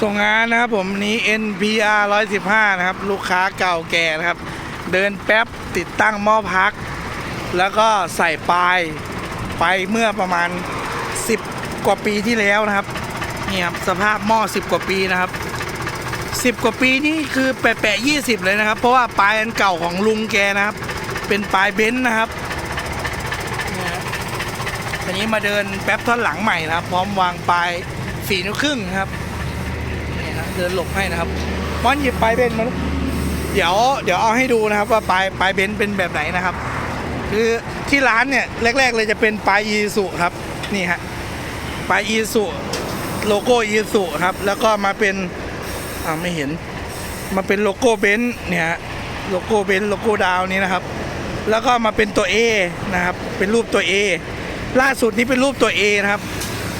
ส่งงานนะครับผมนี้ NPR 115 นะครับ ลูกค้าเก่าแก่นะครับ เดินแป๊บติดตั้งหม้อพัก แล้วก็ใส่ปลายไปเมื่อประมาณ 10 กว่าปีที่แล้วนะครับนี่ครับสภาพหม้อ 10 กว่าปีนะครับ 10 กว่าปีนี่คือแปะๆ20 เลยนะครับ เพราะว่าปลายอันเก่าของลุงแกนะครับ เป็นปลายเบนซ์นะครับเนี่ยครับอันนี้มาเดินแป๊บท่อนหลังใหม่นะครับ พร้อมวางปลายสี่นิ้วครึ่งครับ เดินหลบให้นะครับมอนหยิบปลายเบนซ์มาลูกเดี๋ยวเดี๋ยวเอาให้ดูนะครับว่าปลายปลายเบนซ์เป็นแบบไหนนะครับ คือที่ร้านเนี่ยแรก ๆ เลยจะเป็นปลายอีสุครับนี่ฮะปลายอีสุโลโก้อีสุครับ แล้วก็มาเป็นอ่าไม่เห็นมาเป็นโลโก้เบนซ์เนี่ยโลโก้เบนซ์โลโก้ดาวนี้นะครับ แล้วก็มาเป็นตัว A นะครับ เป็นรูปตัว A ล่าสุดนี้เป็นรูปตัว A นะครับ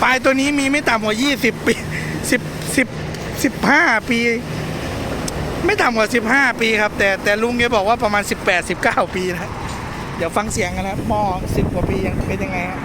ปลายตัวนี้มีไม่ต่ำกว่า 20 ปี 10 10 15 ปี ไม่ต่ำกว่า 15 ปีครับ แต่แต่ลุงแกบอกว่าประมาณ 18 19 ปีนะ เดี๋ยวฟังเสียงกันนะหม้อ10 กว่าปียังเป็นยังไงครับ